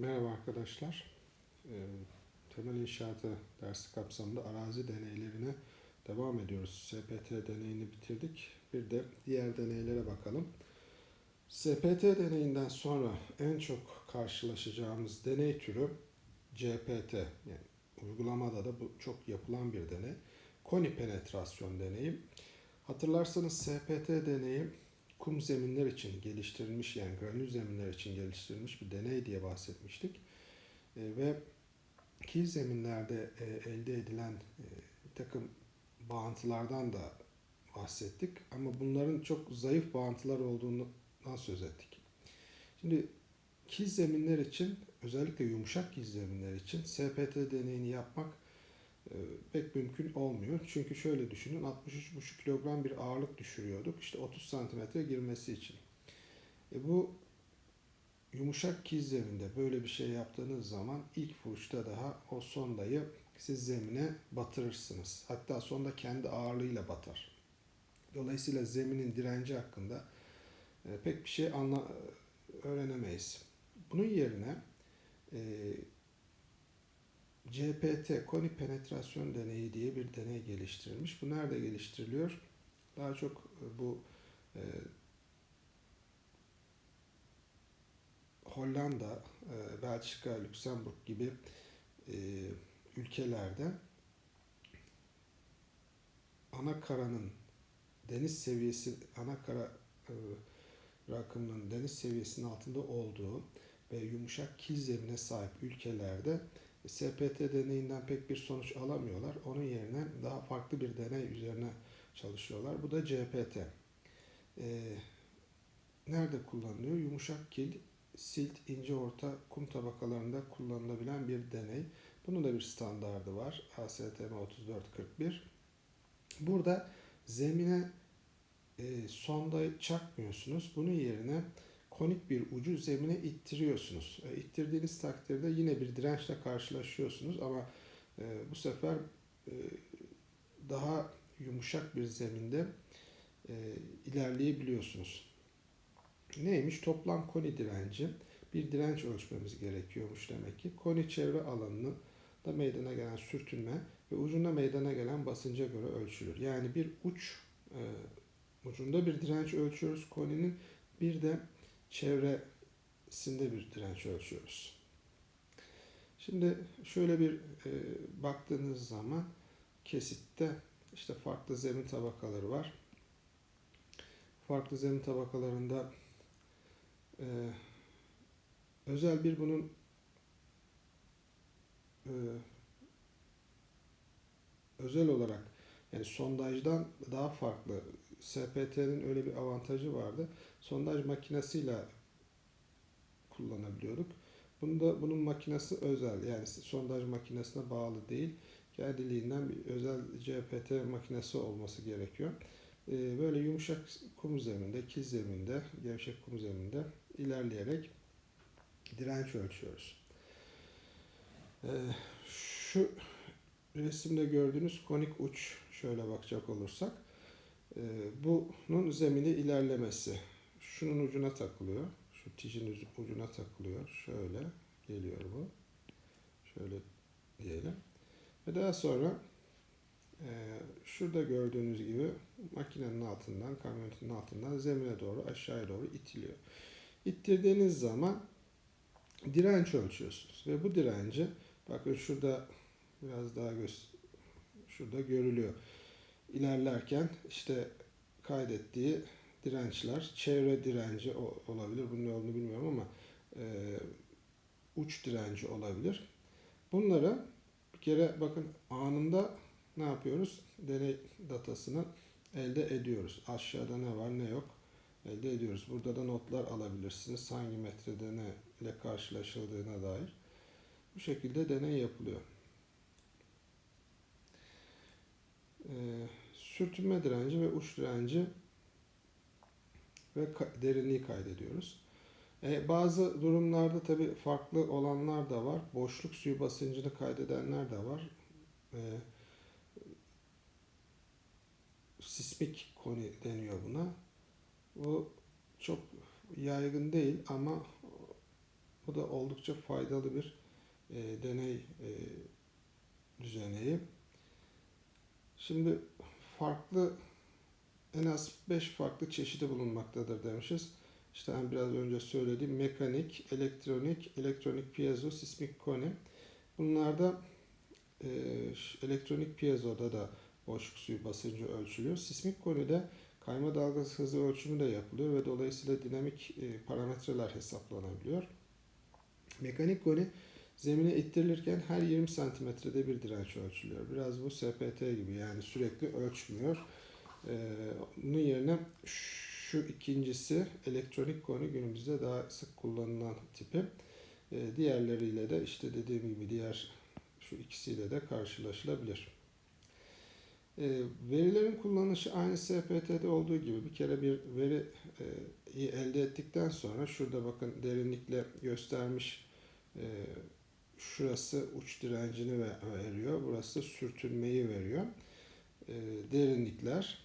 Merhaba arkadaşlar. Ee, Temel inşaatı dersi kapsamında arazi deneylerine devam ediyoruz. SPT deneyini bitirdik. Bir de diğer deneylere bakalım. SPT deneyinden sonra en çok karşılaşacağımız deney türü CPT. Yani uygulamada da bu çok yapılan bir deney. Koni penetrasyon deneyi. Hatırlarsanız SPT deneyi kum zeminler için geliştirilmiş yani granül zeminler için geliştirilmiş bir deney diye bahsetmiştik. E, ve kil zeminlerde e, elde edilen e, takım bağıntılardan da bahsettik. Ama bunların çok zayıf bağıntılar olduğundan söz ettik. Şimdi kil zeminler için özellikle yumuşak kil zeminler için SPT deneyini yapmak pek mümkün olmuyor. Çünkü şöyle düşünün 63,5 kilogram bir ağırlık düşürüyorduk. İşte 30 santimetre girmesi için. E bu yumuşak kiz zeminde böyle bir şey yaptığınız zaman ilk vuruşta daha o sondayı siz zemine batırırsınız. Hatta sonda kendi ağırlığıyla batar. Dolayısıyla zeminin direnci hakkında e, pek bir şey anla öğrenemeyiz. Bunun yerine e, CPT, koni penetrasyon deneyi diye bir deney geliştirilmiş. Bu nerede geliştiriliyor? Daha çok e, bu e, Hollanda, e, Belçika, Lüksemburg gibi e, ülkelerde ana karanın deniz seviyesi, ana kara e, rakımının deniz seviyesinin altında olduğu ve yumuşak kil zemine sahip ülkelerde SPT deneyinden pek bir sonuç alamıyorlar. Onun yerine daha farklı bir deney üzerine çalışıyorlar. Bu da CPT. Ee, nerede kullanılıyor? Yumuşak kil, silt, ince orta kum tabakalarında kullanılabilen bir deney. Bunun da bir standardı var. ASTM 3441. Burada zemine e, sonda çakmıyorsunuz. Bunun yerine konik bir ucu zemine ittiriyorsunuz. E, ittirdiğiniz takdirde yine bir dirençle karşılaşıyorsunuz ama e, bu sefer e, daha yumuşak bir zeminde e, ilerleyebiliyorsunuz. Neymiş? Toplam koni direnci. Bir direnç ölçmemiz gerekiyormuş demek ki. Koni çevre alanını da meydana gelen sürtünme ve ucunda meydana gelen basınca göre ölçülür. Yani bir uç e, ucunda bir direnç ölçüyoruz koninin. Bir de çevresinde bir direnç ölçüyoruz. Şimdi şöyle bir e, baktığınız zaman kesitte işte farklı zemin tabakaları var. Farklı zemin tabakalarında e, özel bir bunun e, özel olarak yani sondajdan daha farklı SPT'nin öyle bir avantajı vardı. Sondaj makinesiyle kullanabiliyorduk. Bunda bunun makinesi özel yani sondaj makinesine bağlı değil. Kendiliğinden bir özel CPT makinesi olması gerekiyor. Ee, böyle yumuşak kum zeminde, kiz zeminde, gevşek kum zeminde ilerleyerek direnç ölçüyoruz. Ee, şu resimde gördüğünüz konik uç şöyle bakacak olursak e, bunun zemini ilerlemesi. Şunun ucuna takılıyor. Şu tijin ucuna takılıyor. Şöyle geliyor bu. Şöyle diyelim. Ve daha sonra e, şurada gördüğünüz gibi makinenin altından, kamyonetin altından zemine doğru aşağıya doğru itiliyor. İttirdiğiniz zaman direnç ölçüyorsunuz. Ve bu direnci bakın şurada biraz daha göz şurada görülüyor. İlerlerken işte kaydettiği dirençler, çevre direnci olabilir. Bunun ne olduğunu bilmiyorum ama e, uç direnci olabilir. Bunları bir kere bakın anında ne yapıyoruz? Deney datasını elde ediyoruz. Aşağıda ne var ne yok elde ediyoruz. Burada da notlar alabilirsiniz. Hangi metrede ne ile karşılaşıldığına dair. Bu şekilde deney yapılıyor. Ee, sürtünme direnci ve uç direnci ve derinliği kaydediyoruz. E, bazı durumlarda tabi farklı olanlar da var. Boşluk suyu basıncını kaydedenler de var. E, sismik koni deniyor buna. Bu çok yaygın değil ama Bu da oldukça faydalı bir e, deney e, düzeneği. Şimdi farklı en az 5 farklı çeşidi bulunmaktadır demişiz. İşte ben biraz önce söylediğim mekanik, elektronik, elektronik piezo, sismik koni. Bunlarda e, elektronik piezoda da boşluk suyu basıncı ölçülüyor. Sismik konide kayma dalgası hızı ölçümü de yapılıyor ve dolayısıyla dinamik e, parametreler hesaplanabiliyor. Mekanik koni zemine ittirilirken her 20 santimetrede bir direnç ölçülüyor. Biraz bu SPT gibi yani sürekli ölçmüyor. Ee, onun yerine şu ikincisi elektronik koni günümüzde daha sık kullanılan tipi. Ee, diğerleriyle de işte dediğim gibi diğer şu ikisiyle de karşılaşılabilir. Ee, verilerin kullanışı aynı SPT'de olduğu gibi bir kere bir veri e, elde ettikten sonra şurada bakın derinlikle göstermiş e, şurası uç direncini ve- veriyor. Burası sürtünmeyi veriyor. E, derinlikler.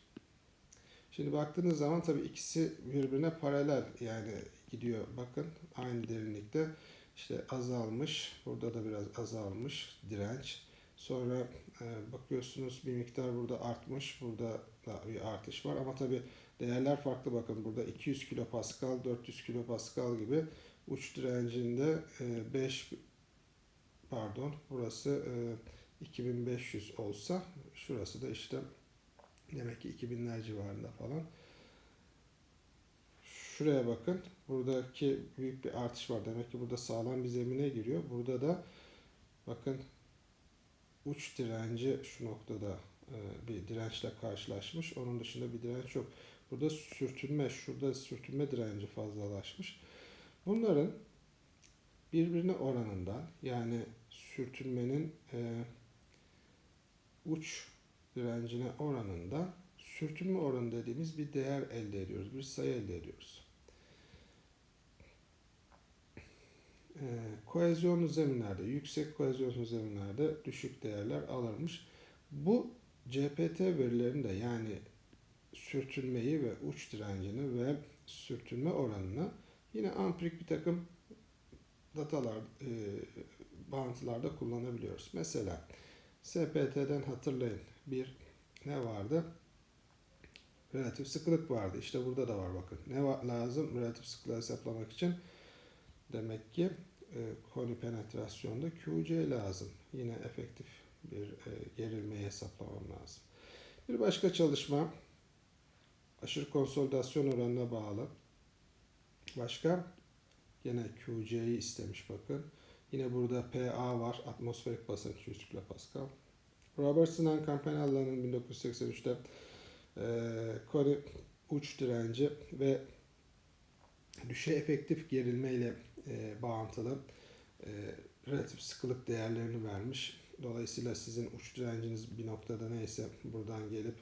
Şimdi baktığınız zaman tabii ikisi birbirine paralel yani gidiyor. Bakın aynı derinlikte işte azalmış. Burada da biraz azalmış direnç. Sonra e, bakıyorsunuz bir miktar burada artmış. Burada da bir artış var ama tabii değerler farklı. Bakın burada 200 kilopascal, 400 kilopascal gibi uç direncinde e, 5 pardon burası e, 2500 olsa şurası da işte demek ki 2000'ler civarında falan. Şuraya bakın. Buradaki büyük bir artış var. Demek ki burada sağlam bir zemine giriyor. Burada da bakın uç direnci şu noktada e, bir dirençle karşılaşmış. Onun dışında bir direnç yok. Burada sürtünme, şurada sürtünme direnci fazlalaşmış. Bunların birbirine oranından yani sürtünmenin e, uç direncine oranında sürtünme oranı dediğimiz bir değer elde ediyoruz. Bir sayı elde ediyoruz. E, koezyonlu zeminlerde, yüksek koezyonlu zeminlerde düşük değerler alırmış. Bu CPT verilerinde yani sürtünmeyi ve uç direncini ve sürtünme oranını yine ampirik bir takım datalar, e, bağıntılarda kullanabiliyoruz. Mesela SPT'den hatırlayın bir ne vardı? Relatif sıkılık vardı. İşte burada da var bakın. Ne va- lazım relatif sıkılığı hesaplamak için? Demek ki e, koni penetrasyonda QC lazım. Yine efektif bir e, gerilmeyi hesaplamam lazım. Bir başka çalışma aşırı konsolidasyon oranına bağlı. Başka Yine QC'yi istemiş bakın. Yine burada PA var. Atmosferik basınç 100 kilopascal. Robertson and Campanella'nın 1983'te e, koni uç direnci ve düşey efektif gerilme ile e, bağıntılı e, relatif sıkılık değerlerini vermiş. Dolayısıyla sizin uç direnciniz bir noktada neyse buradan gelip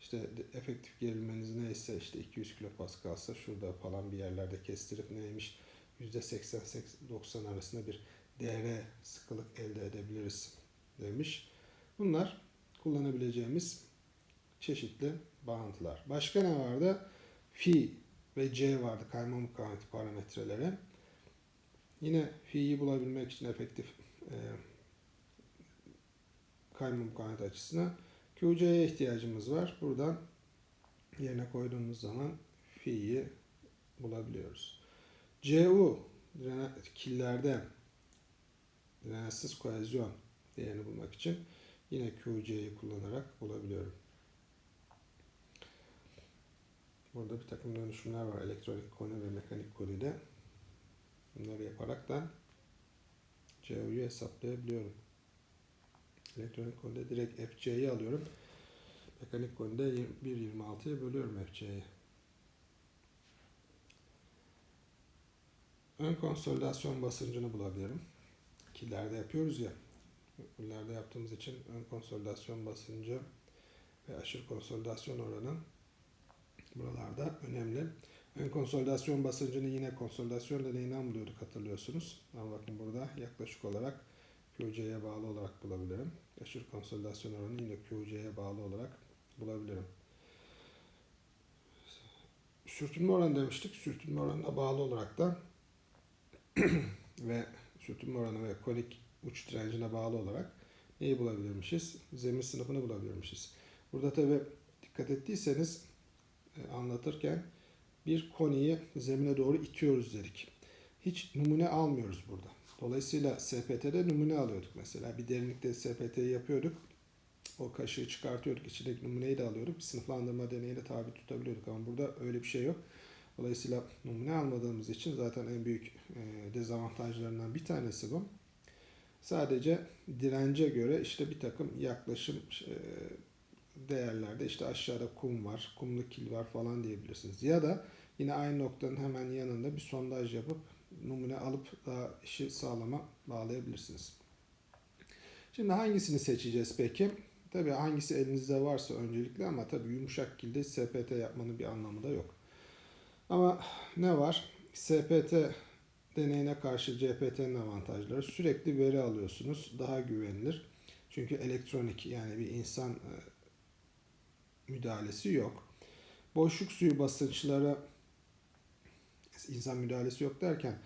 işte efektif gerilmeniz neyse işte 200 kilopascalsa şurada falan bir yerlerde kestirip neymiş %80-90 arasında bir DR sıkılık elde edebiliriz demiş. Bunlar kullanabileceğimiz çeşitli bağıntılar. Başka ne vardı? Fi ve C vardı kayma mukavemeti parametreleri. Yine fi'yi bulabilmek için efektif e, kayma mukavemeti açısına QC'ye ihtiyacımız var. Buradan yerine koyduğumuz zaman fi'yi bulabiliyoruz. CU killerde dirençsiz koezyon değerini bulmak için yine QC'yi kullanarak bulabiliyorum. Burada bir takım dönüşümler var elektronik koni ve mekanik konide. Bunları yaparak da CU'yu hesaplayabiliyorum. Elektronik konide direkt FC'yi alıyorum. Mekanik konide 1.26'ya bölüyorum FC'yi. Ön konsolidasyon basıncını bulabilirim. Killerde yapıyoruz ya. Killerde yaptığımız için ön konsolidasyon basıncı ve aşırı konsolidasyon oranı buralarda önemli. Ön konsolidasyon basıncını yine konsolidasyon deneyinden buluyorduk hatırlıyorsunuz. Ama bakın burada yaklaşık olarak QC'ye bağlı olarak bulabilirim. Aşırı konsolidasyon oranı yine QC'ye bağlı olarak bulabilirim. Sürtünme oranı demiştik. Sürtünme oranına bağlı olarak da ve sürtünme oranı ve konik uç direncine bağlı olarak neyi bulabilirmişiz? Zemin sınıfını bulabilirmişiz. Burada tabi dikkat ettiyseniz e, anlatırken bir koniyi zemine doğru itiyoruz dedik. Hiç numune almıyoruz burada. Dolayısıyla SPT'de numune alıyorduk mesela. Bir derinlikte SPT yapıyorduk. O kaşığı çıkartıyorduk. içindeki numuneyi de alıyorduk. Bir sınıflandırma deneyine tabi tutabiliyorduk. Ama burada öyle bir şey yok. Dolayısıyla numune almadığımız için zaten en büyük e, dezavantajlarından bir tanesi bu. Sadece dirence göre işte bir takım yaklaşım e, değerlerde işte aşağıda kum var, kumlu kil var falan diyebilirsiniz. Ya da yine aynı noktanın hemen yanında bir sondaj yapıp numune alıp daha işi sağlama bağlayabilirsiniz. Şimdi hangisini seçeceğiz peki? Tabii hangisi elinizde varsa öncelikle ama tabii yumuşak kilde SPT yapmanın bir anlamı da yok. Ama ne var? SPT deneyine karşı CPT'nin avantajları sürekli veri alıyorsunuz. Daha güvenilir. Çünkü elektronik yani bir insan e, müdahalesi yok. Boşluk suyu basınçları insan müdahalesi yok derken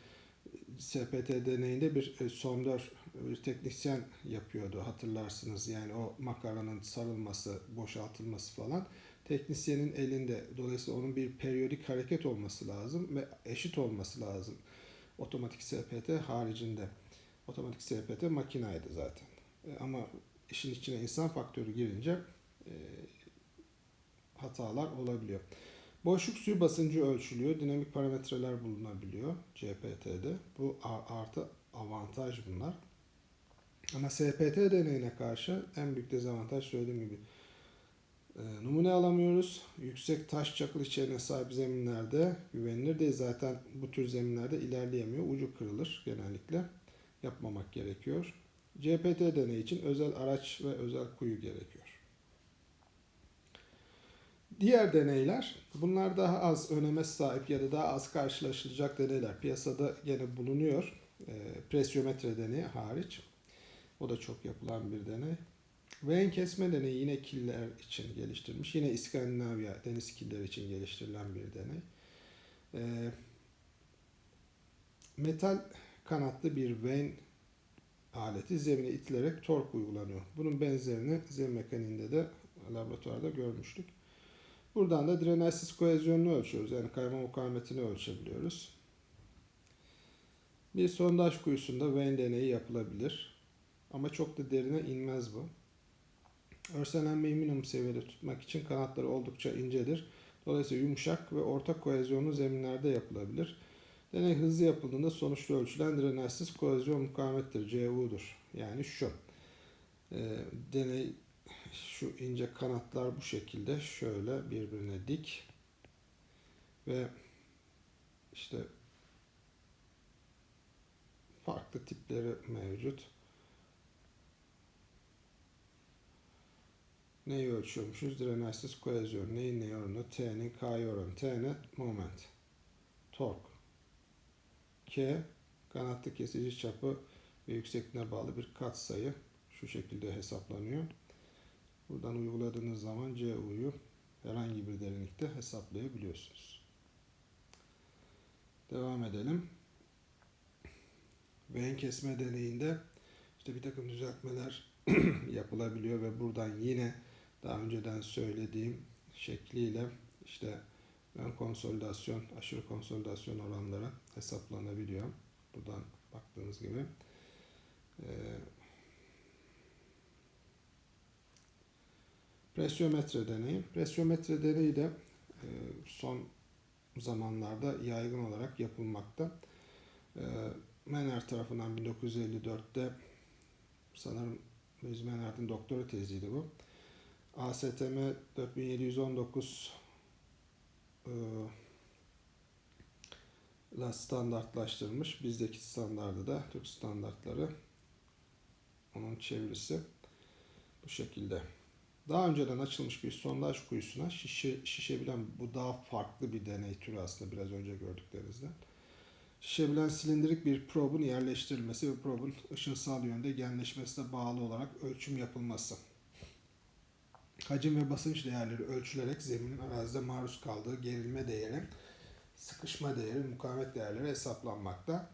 SPT deneyinde bir e, sondör, bir teknisyen yapıyordu hatırlarsınız. Yani o makaranın sarılması, boşaltılması falan teknisyenin elinde. Dolayısıyla onun bir periyodik hareket olması lazım ve eşit olması lazım. Otomatik SPT haricinde. Otomatik SPT makinaydı zaten. E, Ama işin içine insan faktörü girince e, hatalar olabiliyor. Boşluk suyu basıncı ölçülüyor. Dinamik parametreler bulunabiliyor CPT'de. Bu artı avantaj bunlar. Ama SPT deneyine karşı en büyük dezavantaj söylediğim gibi numune alamıyoruz. Yüksek taş çakıl içeriğine sahip zeminlerde güvenilir değil. Zaten bu tür zeminlerde ilerleyemiyor. Ucu kırılır genellikle. Yapmamak gerekiyor. CPT deneyi için özel araç ve özel kuyu gerekiyor. Diğer deneyler, bunlar daha az öneme sahip ya da daha az karşılaşılacak deneyler. Piyasada gene bulunuyor. E, presyometre deneyi hariç. O da çok yapılan bir deney. Vein kesme deneyi yine killer için geliştirilmiş. Yine İskandinavya deniz killeri için geliştirilen bir deney. E, metal kanatlı bir vein aleti zemine itilerek tork uygulanıyor. Bunun benzerini zemin mekaniğinde de laboratuvarda görmüştük. Buradan da drenajsız kohezyonunu ölçüyoruz. Yani kayma mukavemetini ölçebiliyoruz. Bir sondaj kuyusunda vein deneyi yapılabilir. Ama çok da derine inmez bu. Örselenmeyi minimum seviyede tutmak için kanatları oldukça incedir. Dolayısıyla yumuşak ve orta kohezyonlu zeminlerde yapılabilir. Deney hızlı yapıldığında sonuçta ölçülen drenajsız kohezyon mukavemettir. CU'dur. Yani şu. Ee, deney şu ince kanatlar bu şekilde şöyle birbirine dik ve işte farklı tipleri mevcut. Neyi ölçüyormuşuz? Drenajsız kohezyon. Neyin neye oranı? T'nin K'ya oranı. T? Moment. Tork. K kanatlı kesici çapı ve yüksekliğine bağlı bir katsayı. Şu şekilde hesaplanıyor. Buradan uyguladığınız zaman CU'yu herhangi bir derinlikte hesaplayabiliyorsunuz. Devam edelim. Vein kesme deneyinde işte bir takım düzeltmeler yapılabiliyor ve buradan yine daha önceden söylediğim şekliyle işte ön konsolidasyon, aşırı konsolidasyon oranları hesaplanabiliyor. Buradan baktığınız gibi. Ee, Presyometre deneyi. Presyometre deneyi de e, son zamanlarda yaygın olarak yapılmakta. E, Menard tarafından 1954'te sanırım Louis Menard'ın doktora teziydi bu. ASTM 4719 e, la standartlaştırılmış. Bizdeki standardı da Türk standartları. Onun çevirisi bu şekilde. Daha önceden açılmış bir sondaj kuyusuna şişe, şişebilen bu daha farklı bir deney türü aslında biraz önce gördüklerinizden. Şişebilen silindirik bir probun yerleştirilmesi ve probun ışınsal yönde genleşmesine bağlı olarak ölçüm yapılması. Hacim ve basınç değerleri ölçülerek zeminin arazide maruz kaldığı gerilme değeri, sıkışma değeri, mukavemet değerleri hesaplanmakta.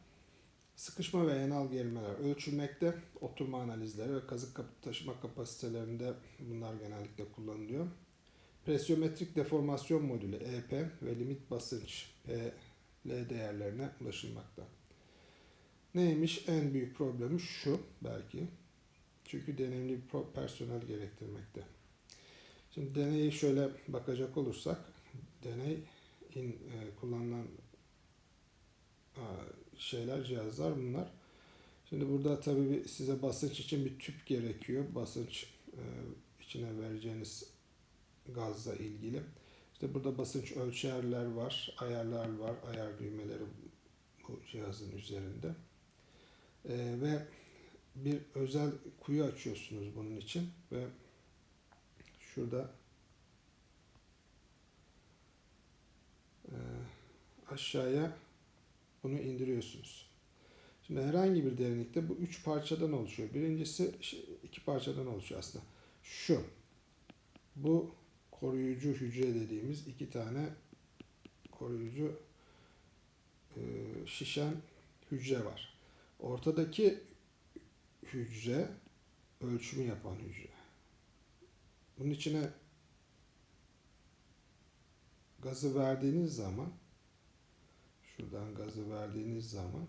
Sıkışma ve yanal gerilmeler ölçülmekte. Oturma analizleri ve kazık taşıma kapasitelerinde bunlar genellikle kullanılıyor. Presyometrik deformasyon modülü EP ve limit basınç PL değerlerine ulaşılmakta. Neymiş? En büyük problemi şu belki. Çünkü deneyimli bir personel gerektirmekte. Şimdi deneyi şöyle bakacak olursak, deney in, e, kullanılan a, şeyler, cihazlar bunlar. Şimdi burada tabii size basınç için bir tüp gerekiyor. Basınç e, içine vereceğiniz gazla ilgili. İşte burada basınç ölçerler var, ayarlar var, ayar düğmeleri bu cihazın üzerinde. E, ve bir özel kuyu açıyorsunuz bunun için ve şurada e, aşağıya bunu indiriyorsunuz. Şimdi herhangi bir derinlikte bu üç parçadan oluşuyor. Birincisi iki parçadan oluşuyor aslında. Şu. Bu koruyucu hücre dediğimiz iki tane koruyucu e, şişen hücre var. Ortadaki hücre ölçümü yapan hücre. Bunun içine gazı verdiğiniz zaman şuradan gazı verdiğiniz zaman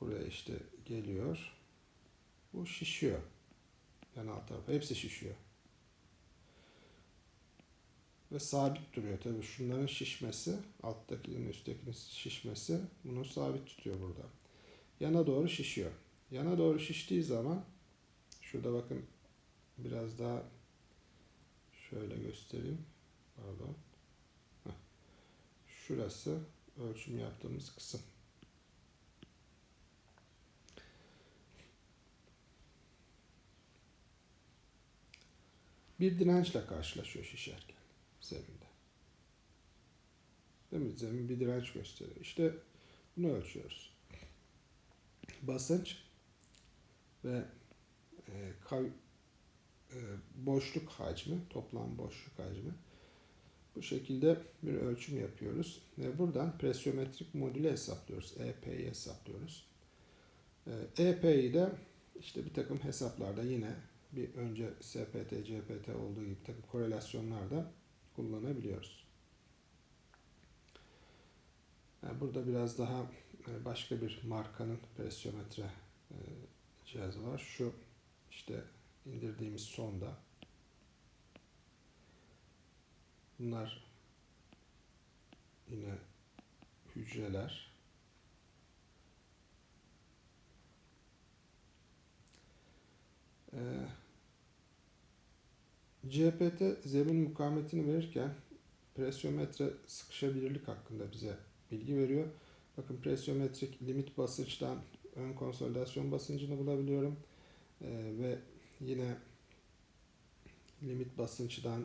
buraya işte geliyor. Bu şişiyor. Yani alt tarafı hepsi şişiyor. Ve sabit duruyor. Tabii şunların şişmesi, alttakinin üsttekinin şişmesi bunu sabit tutuyor burada. Yana doğru şişiyor. Yana doğru şiştiği zaman şurada bakın biraz daha şöyle göstereyim. Pardon. Şurası ölçüm yaptığımız kısım. Bir dirençle karşılaşıyor şişerken zeminde. Değil mi? Zemin bir direnç gösteriyor. İşte bunu ölçüyoruz. Basınç ve e, kav, boşluk hacmi, toplam boşluk hacmi. Bu şekilde bir ölçüm yapıyoruz. Ve buradan presyometrik modülü hesaplıyoruz. EP'yi hesaplıyoruz. E, EP'yi de işte bir takım hesaplarda yine bir önce SPT, CPT olduğu gibi takım korelasyonlarda kullanabiliyoruz. Yani burada biraz daha e, başka bir markanın presyometre e, cihazı var. Şu işte indirdiğimiz sonda. Bunlar yine hücreler. Ee, CPT zemin mukavemetini verirken presyometre sıkışabilirlik hakkında bize bilgi veriyor. Bakın presyometrik limit basınçtan ön konsolidasyon basıncını bulabiliyorum. Ee, ve yine limit basınçtan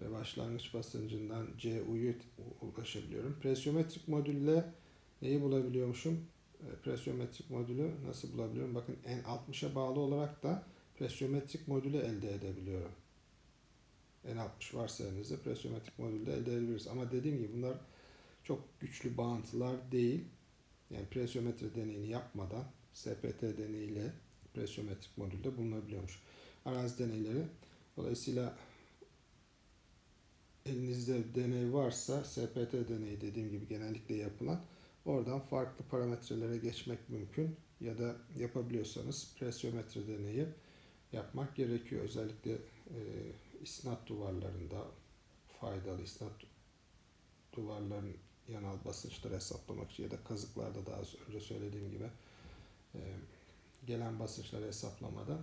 ve başlangıç basıncından CU'yu ulaşabiliyorum. Presyometrik modülle neyi bulabiliyormuşum? Ee, presyometrik modülü nasıl bulabiliyorum? Bakın N60'a bağlı olarak da presyometrik modülü elde edebiliyorum. N60 varsa elinizde presyometrik modülde elde edebiliriz. Ama dediğim gibi bunlar çok güçlü bağıntılar değil. Yani presyometre deneyini yapmadan SPT deneyiyle presyometrik modülde bulunabiliyormuş. Arazi deneyleri. Dolayısıyla elinizde deney varsa SPT deneyi dediğim gibi genellikle yapılan oradan farklı parametrelere geçmek mümkün ya da yapabiliyorsanız presyometre deneyi yapmak gerekiyor. Özellikle e, isnat duvarlarında faydalı isnat duvarların yanal basınçları hesaplamak için ya da kazıklarda daha önce söylediğim gibi e, gelen basınçları hesaplamada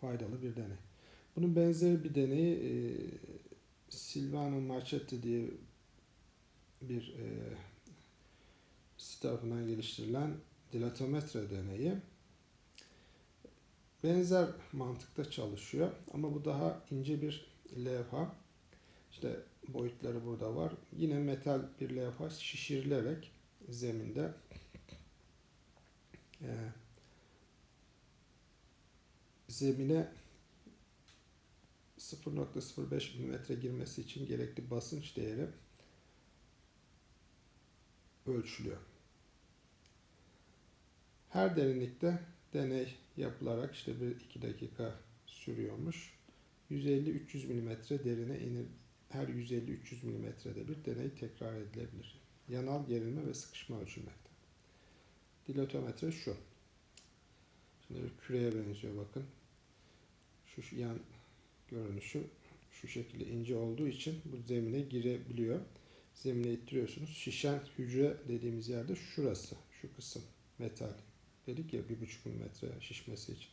faydalı bir deney. Bunun benzeri bir deneyi e, Silvano Marchetti diye bir e, tarafından geliştirilen dilatometre deneyi benzer mantıkta çalışıyor ama bu daha ince bir levha. İşte boyutları burada var. Yine metal bir levha şişirilerek zeminde e, zemine 0.05 mm girmesi için gerekli basınç değeri ölçülüyor. Her derinlikte deney yapılarak işte bir iki dakika sürüyormuş. 150-300 mm derine inir. Her 150-300 mm'de bir deney tekrar edilebilir. Yanal gerilme ve sıkışma ölçülmekte. Dilotometre şu. Şimdi bir küreye benziyor bakın. Şu yan görünüşü şu şekilde ince olduğu için bu zemine girebiliyor. Zemine ittiriyorsunuz. Şişen hücre dediğimiz yerde şurası. Şu kısım metal. Dedik ya 1,5 mm şişmesi için.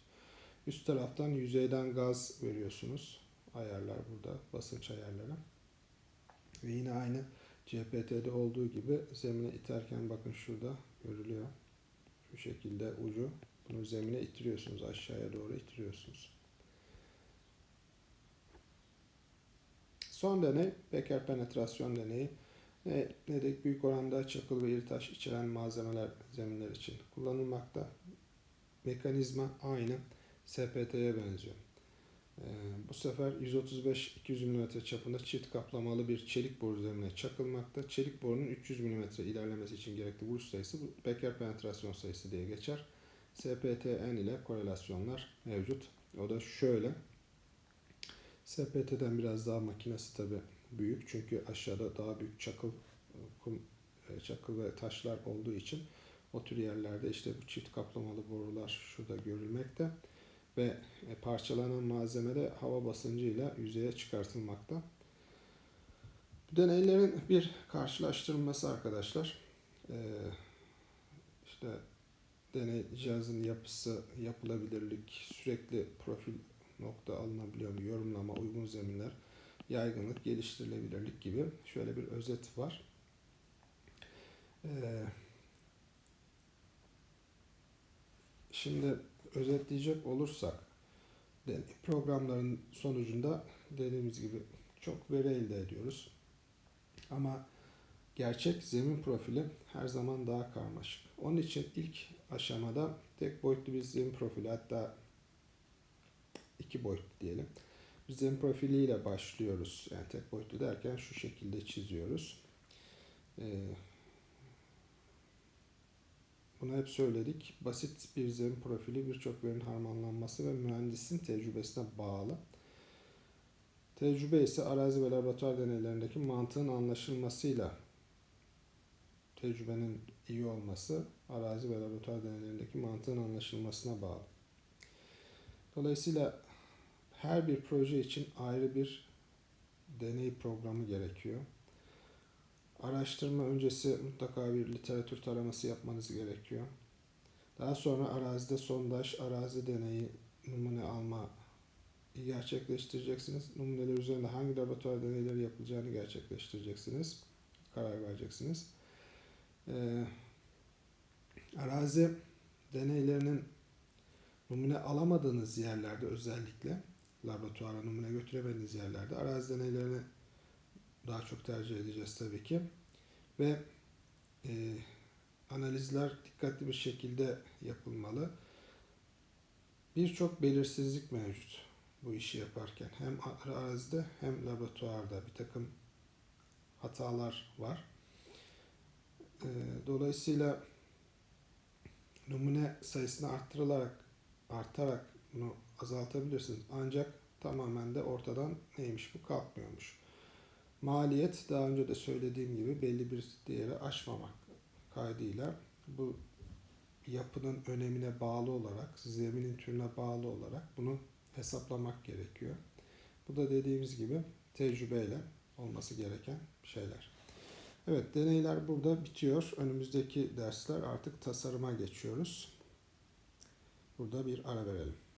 Üst taraftan yüzeyden gaz veriyorsunuz. Ayarlar burada. Basınç ayarları. Ve yine aynı CPT'de olduğu gibi zemine iterken bakın şurada görülüyor. Şu şekilde ucu. Bunu zemine ittiriyorsunuz. Aşağıya doğru ittiriyorsunuz. Son deney Becker penetrasyon deneyi. Ne, ne dedik? Büyük oranda çakıl ve iri taş içeren malzemeler zeminler için kullanılmakta. Mekanizma aynı SPT'ye benziyor. Ee, bu sefer 135-200 mm çapında çift kaplamalı bir çelik boru zemine çakılmakta. Çelik borunun 300 mm ilerlemesi için gerekli vuruş sayısı Becker penetrasyon sayısı diye geçer. SPTN ile korelasyonlar mevcut. O da şöyle. SPT'den biraz daha makinesi tabi büyük çünkü aşağıda daha büyük çakıl kum, e, çakıl ve taşlar olduğu için o tür yerlerde işte bu çift kaplamalı borular şurada görülmekte ve e, parçalanan malzeme de hava basıncıyla yüzeye çıkartılmakta. Bu deneylerin bir karşılaştırılması arkadaşlar. Ee, işte deney cihazın yapısı, yapılabilirlik, sürekli profil nokta alınabiliyor mu, yorumlama, uygun zeminler, yaygınlık, geliştirilebilirlik gibi şöyle bir özet var. Ee, şimdi özetleyecek olursak programların sonucunda dediğimiz gibi çok veri elde ediyoruz. Ama gerçek zemin profili her zaman daha karmaşık. Onun için ilk aşamada tek boyutlu bir zemin profili hatta iki boyutlu diyelim. Bir zemin profiliyle başlıyoruz. Yani tek boyutlu derken şu şekilde çiziyoruz. Ee, bunu hep söyledik. Basit bir zemin profili birçok verinin harmanlanması ve mühendisin tecrübesine bağlı. Tecrübe ise arazi ve laboratuvar deneylerindeki mantığın anlaşılmasıyla tecrübenin iyi olması arazi ve laboratuvar deneylerindeki mantığın anlaşılmasına bağlı. Dolayısıyla her bir proje için ayrı bir deney programı gerekiyor. Araştırma öncesi mutlaka bir literatür taraması yapmanız gerekiyor. Daha sonra arazide sondaj, arazi deneyi, numune alma gerçekleştireceksiniz. Numuneler üzerinde hangi laboratuvar deneyleri yapılacağını gerçekleştireceksiniz. Karar vereceksiniz. Ee, arazi deneylerinin numune alamadığınız yerlerde özellikle laboratuvara numune götüremediğiniz yerlerde arazi deneylerini daha çok tercih edeceğiz tabii ki. Ve e, analizler dikkatli bir şekilde yapılmalı. Birçok belirsizlik mevcut bu işi yaparken. Hem arazide hem laboratuvarda bir takım hatalar var. E, dolayısıyla numune sayısını arttırılarak artarak bunu azaltabilirsiniz. Ancak tamamen de ortadan neymiş bu kalkmıyormuş. Maliyet daha önce de söylediğim gibi belli bir değeri aşmamak kaydıyla bu yapının önemine bağlı olarak, zeminin türüne bağlı olarak bunu hesaplamak gerekiyor. Bu da dediğimiz gibi tecrübeyle olması gereken şeyler. Evet deneyler burada bitiyor. Önümüzdeki dersler artık tasarıma geçiyoruz. Burada bir ara verelim.